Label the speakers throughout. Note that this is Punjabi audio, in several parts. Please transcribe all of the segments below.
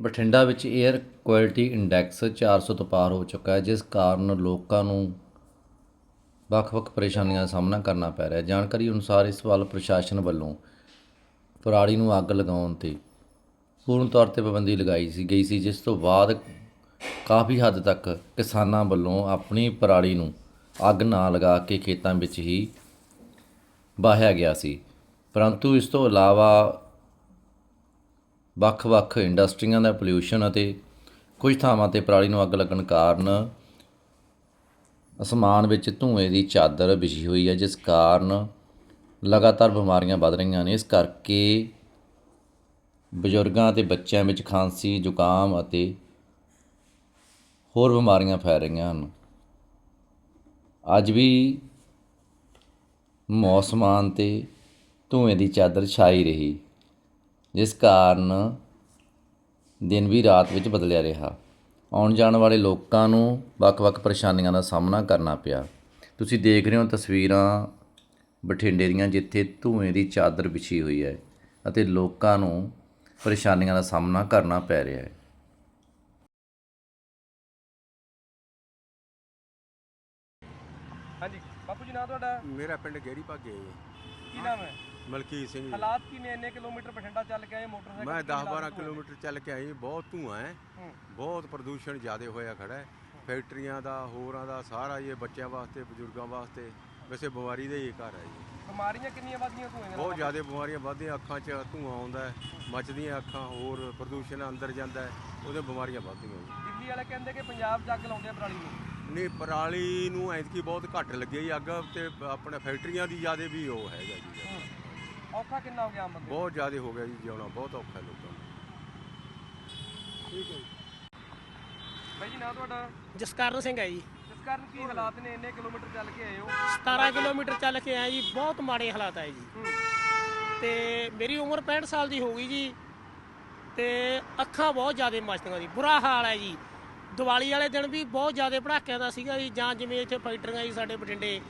Speaker 1: ਬਠਿੰਡਾ ਵਿੱਚ 에ਅਰ ਕੁਆਲਿਟੀ ਇੰਡੈਕਸ 400 ਤੋਂ ਪਾਰ ਹੋ ਚੁੱਕਾ ਹੈ, ਜਿਸ ਕਾਰਨ ਲੋਕਾਂ ਨੂੰ ਵੱਖ-ਵੱਖ ਪਰੇਸ਼ਾਨੀਆਂ ਦਾ ਸਾਹਮਣਾ ਕਰਨਾ ਪੈ ਰਿਹਾ ਹੈ। ਜਾਣਕਾਰੀ ਅਨੁਸਾਰ ਇਸ ਵੱਲ ਪ੍ਰਸ਼ਾਸਨ ਵੱਲੋਂ ਪਰਾਲੀ ਨੂੰ ਅੱਗ ਲਗਾਉਣ ਤੇ ਪੂਰਨ ਤੌਰ ਤੇ ਪਾਬੰਦੀ ਲਗਾਈ ਸੀ, ਗਈ ਸੀ, ਜਿਸ ਤੋਂ ਬਾਅਦ ਕਾਫੀ ਹੱਦ ਤੱਕ ਕਿਸਾਨਾਂ ਵੱਲੋਂ ਆਪਣੀ ਪਰਾਲੀ ਨੂੰ ਅੱਗ ਨਾ ਲਗਾ ਕੇ ਖੇਤਾਂ ਵਿੱਚ ਹੀ ਬਾਹਿਆ ਗਿਆ ਸੀ। ਪਰੰਤੂ ਇਸ ਤੋਂ ਇਲਾਵਾ ਵੱਖ-ਵੱਖ ਇੰਡਸਟਰੀਆਂ ਦਾ ਪੋਲਿਊਸ਼ਨ ਅਤੇ ਕੁਝ ਥਾਵਾਂ ਤੇ ਪਰਾਲੀ ਨੂੰ ਅੱਗ ਲੱਗਣ ਕਾਰਨ ਅਸਮਾਨ ਵਿੱਚ ਧੂਏ ਦੀ ਚਾਦਰ ਵਿਛੀ ਹੋਈ ਹੈ, ਜਿਸ ਕਾਰਨ ਲਗਾਤਾਰ ਬਿਮਾਰੀਆਂ ਵੱਧ ਰਹੀਆਂ ਨੇ। ਇਸ ਕਰਕੇ ਬਜ਼ੁਰਗਾਂ ਅਤੇ ਬੱਚਿਆਂ ਵਿੱਚ ਖਾਂਸੀ, ਜ਼ੁਕਾਮ ਅਤੇ ਹੋਰ ਬਿਮਾਰੀਆਂ ਫੈਲ ਰਹੀਆਂ ਹਨ। ਅੱਜ ਵੀ ਮੌਸਮਾਨ ਤੇ ਧੂਏ ਦੀ ਚਾਦਰ ਛਾਈ ਰਹੀ। ਜਿਸ ਕਾਰਨ ਦਿਨ ਵੀ ਰਾਤ ਵਿੱਚ ਬਦਲਿਆ ਰਿਹਾ। ਆਉਣ ਜਾਣ ਵਾਲੇ ਲੋਕਾਂ ਨੂੰ ਵੱਖ-ਵੱਖ ਪਰੇਸ਼ਾਨੀਆਂ ਦਾ ਸਾਹਮਣਾ ਕਰਨਾ ਪਿਆ। ਤੁਸੀਂ ਦੇਖ ਰਹੇ ਹੋ ਤਸਵੀਰਾਂ ਬਠਿੰਡੇ ਦੀਆਂ ਜਿੱਥੇ ਧੂਏ ਦੀ ਚਾਦਰ ਵਿਛੀ ਹੋਈ ਹੈ ਅਤੇ ਲੋਕਾਂ ਨੂੰ ਪਰੇਸ਼ਾਨੀਆਂ ਦਾ ਸਾਹਮਣਾ ਕਰਨਾ ਪੈ ਰਿਹਾ ਹੈ।
Speaker 2: ਹਾਂਜੀ ਬਾਪੂ ਜੀ ਨਾਂ ਤੁਹਾਡਾ?
Speaker 3: ਮੇਰਾ ਪਿੰਡ ਗੇੜੀ ਭਾਗੇ ਹੈ।
Speaker 2: ਕੀ ਨਾਮ ਹੈ?
Speaker 3: ਮਲਕੀਤ ਸਿੰਘ ਜੀ।
Speaker 2: ਹਾਲਾਤ ਕੀ ਨੇ ਇੰਨੇ ਕਿਲੋਮੀਟਰ ਬਠਿੰਡਾ ਚੱਲ ਕੇ ਆਏ ਮੋਟਰਸਾਈਕਲ
Speaker 3: ਮੈਂ
Speaker 2: ਕੀ
Speaker 3: 10
Speaker 2: ਹਾਲਾਤ
Speaker 3: 12
Speaker 2: ਹੋਏ?
Speaker 3: ਕਿਲੋਮੀਟਰ ਚੱਲ ਕੇ ਆਈ ਬਹੁਤ ਧੂਆਂ ਹੈ। ਬਹੁਤ ਪ੍ਰਦੂਸ਼ਣ ਜ਼ਿਆਦਾ ਹੋਇਆ ਖੜਾ ਹੈ ਫੈਕਟਰੀਆਂ ਦਾ ਹੋਰਾਂ ਦਾ ਸਾਰਾ ਇਹ ਬੱਚਿਆਂ ਵਾਸਤੇ ਬਜ਼ੁਰਗਾਂ ਵਾਸਤੇ ਵੈਸੇ ਬਿਮਾਰੀ ਦਾ ਹੀ ਘਰ ਹੈ ਜੀ
Speaker 2: ਬਿਮਾਰੀਆਂ ਕਿੰਨੀਆਂ ਵੱਧਦੀਆਂ ਧੂਏ ਨਾਲ
Speaker 3: ਬਹੁਤ ਜ਼ਿਆਦਾ ਬਿਮਾਰੀਆਂ ਵੱਧਦੀਆਂ ਅੱਖਾਂ 'ਚ ਧੂਆਂ ਆਉਂਦਾ ਹੈ ਮੱਚਦੀਆਂ ਅੱਖਾਂ ਹੋਰ ਪ੍ਰਦੂਸ਼ਣ ਅੰਦਰ ਜਾਂਦਾ ਹੈ ਉਹਦੇ ਬਿਮਾਰੀਆਂ ਵੱਧਦੀਆਂ ਜੀ
Speaker 2: ਦਿੱਲੀ ਵਾਲੇ ਕਹਿੰਦੇ ਕਿ ਪੰਜਾਬ ਚ ਅੱਗ ਲਾਉਂਦੇ ਆ ਪਰਾਲੀ ਨੂੰ
Speaker 3: ਨਹੀਂ ਪਰਾਲੀ ਨੂੰ ਐਤਕੀ ਬਹੁਤ ਘੱਟ ਲੱਗੀ ਜੀ ਅੱਗ ਤੇ ਆਪਣੇ ਫੈਕਟਰੀਆਂ ਦੀ ਜ਼ਿਆਦਾ ਵੀ ਉਹ ਹੈਗਾ ਜੀ।
Speaker 2: ਔਖਾ ਕਿੰਨਾ ਹੋ ਗਿਆ ਆਮ ਬੰਦੇ ਨੂੰ?
Speaker 3: ਬਹੁਤ ਜ਼ਿਆਦਾ ਹੋ ਗਿਆ ਜੀ ਜਿਉਣਾ ਬਹੁਤ ਔਖਾ ਲੋਕਾਂ ਨੂੰ।
Speaker 2: ਬਾਈ ਜੀ ਨਾਂ ਤੁਹਾਡਾ?
Speaker 4: ਜਸਕਰਨ ਸਿੰਘ ਹੈ ਜੀ।
Speaker 2: ਕਾਰਨ ਕੀ ਹਾਲਾਤ ਨੇ? ਇੰਨੇ ਕਿਲੋਮੀਟਰ ਚੱਲ ਕੇ ਆਏ ਹੋ।
Speaker 4: 17 ਕਿਲੋਮੀਟਰ ਚੱਲ ਕੇ ਆਏ ਜੀ ਬਹੁਤ ਮਾੜੇ ਹਾਲਾਤ ਹੈ ਜੀ।
Speaker 2: ਹੂੰ।
Speaker 4: ਤੇ ਮੇਰੀ ਉਮਰ 65 ਸਾਲ ਦੀ ਹੋ ਗਈ ਜੀ ਤੇ ਅੱਖਾਂ ਬਹੁਤ ਜ਼ਿਆਦਾ ਮਚਦੀਆਂ ਜੀ। ਬੁਰਾ ਹਾਲ ਹੈ ਜੀ। ਦੀਵਾਲੀ ਵਾਲੇ ਦਿਨ ਵੀ ਬਹੁਤ ਜ਼ਿਆਦਾ ਪੜਾਕਿਆਂ ਦਾ ਸੀਗਾ ਜੀ ਜਾਂ ਜਿਵੇਂ ਇੱਥੇ ਫੈਕਟਰੀਆਂ ਜੀ ਸਾਡੇ ਬਠਿੰਡੇ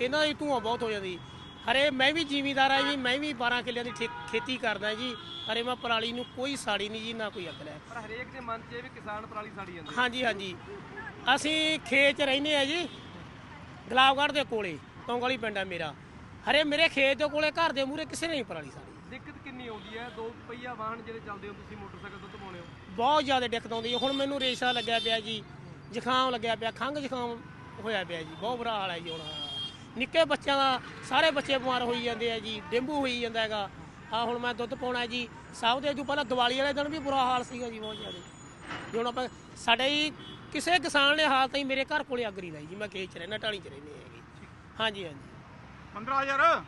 Speaker 4: ਇਹਨਾਂ ਦੀ ਧੂਆਂ ਬਹੁਤ ਹੋ ਜਾਂਦੀ। ਹਰੇ ਮੈਂ ਵੀ ਜ਼ਿਮੀਦਾਰ ਆ ਜੀ ਮੈਂ ਵੀ 12 ਕਿੱਲਿਆਂ ਦੀ ਠੇ- ਖੇਤੀ ਕਰਦਾ ਜੀ। ਹਰੇ ਮੈਂ ਪਰਾਲੀ ਨੂੰ ਕੋਈ ਸਾੜੀ ਨਹੀਂ ਜੀ ਨਾ ਕੋਈ ਅੱਗ ਲੈ।
Speaker 2: ਪਰ ਹਰੇਕ ਦੇ ਮਨ 'ਚ ਇਹ ਵੀ ਕਿਸਾਨ ਪਰਾਲੀ ਸਾੜੀ ਜਾਂਦੇ
Speaker 4: ਹਾਂਜੀ ਹਾਂਜੀ। ਅਸੀਂ ਖੇਤ 'ਚ ਰਹਿੰਦੇ ਆ ਜੀ ਗੁਲਾਬਗੜ੍ਹ ਦੇ ਕੋਲੇ ਤੌਂਗਲੀ ਪਿੰਡ ਆ ਮੇਰਾ। ਹਰੇ ਮੇਰੇ ਖੇਤ ਦੇ ਕੋਲੇ ਘਰ ਦੇ ਮੂਹਰੇ ਕਿਸੇ ਨੇ ਨਹੀਂ ਪਰਾਲੀ ਸਾੜੀ।
Speaker 2: ਦਿੱਕਤ ਕਿੰਨੀ ਆਉਂਦੀ ਹੈ? ਦੋ ਪਹੀਆ ਵਾਹਨ ਜਿਹੜੇ ਚੱਲਦੇ ਹੋ ਤੁਸੀਂ ਮੋਟਰਸਾਈਕਲ ਤੋਂ ਧਵਾਉਣੇ ਹੋ?
Speaker 4: ਬਹੁਤ ਜ਼ਿਆਦਾ ਦਿੱਕਤ ਆਉਂਦੀ ਹੈ। ਹੁਣ ਮੈਨੂੰ ਰੇਸ਼ਾ ਲੱਗਿਆ ਪਿਆ ਜੀ ਜ਼ੁਕਾਮ ਲੱਗਿਆ ਪਿਆ ਖੰਘ ਜ਼ੁਕਾਮ ਹੋਇਆ ਪਿਆ ਜੀ। ਬਹੁਤ ਬੁਰਾ ਹਾਲ ਹੈ ਜੀ ਹੁਣ। ਨਿੱਕੇ ਬੱਚਿਆਂ ਦਾ, ਸਾਰੇ ਬੱਚੇ ਬਿਮਾਰ ਹੋਈ ਜਾਂਦੇ ਆ ਜੀ, ਡੇਂਗੂ ਹੋਈ ਜਾਂਦਾ ਹੈਗਾ। ਆ ਹੁਣ ਮੈਂ ਦੁੱਧ ਪਾਉਣਾ ਜੀ। ਸਭ ਦੇ ਜੋ ਪਹਿਲਾਂ ਦੀਵਾਲੀ ਵਾਲੇ ਦਿਨ ਵੀ ਬੁਰਾ ਹਾਲ ਸੀਗਾ ਜੀ ਬਹੁਤ ਜ਼ਿਆਦਾ। ਜੀ ਹੁਣ ਆਪਾਂ, ਸਾਡੇ ਹੀ ਕਿਸੇ ਕਿਸਾਨ ਨੇ ਹਾਲ ਤਾਈਂ ਮੇਰੇ ਘਰ ਕੋਲੇ ਅੱਗ ਨਹੀਂ ਲਾਈ ਜੀ। ਮੈਂ ਖੇਤ ਚ ਰਹਿਣਾ ਢਾਣੀ ਚ ਰਹਿੰਦੇ ਹੈਗੇ। ਹਾਂਜੀ ਹਾਂਜੀ।
Speaker 2: 15000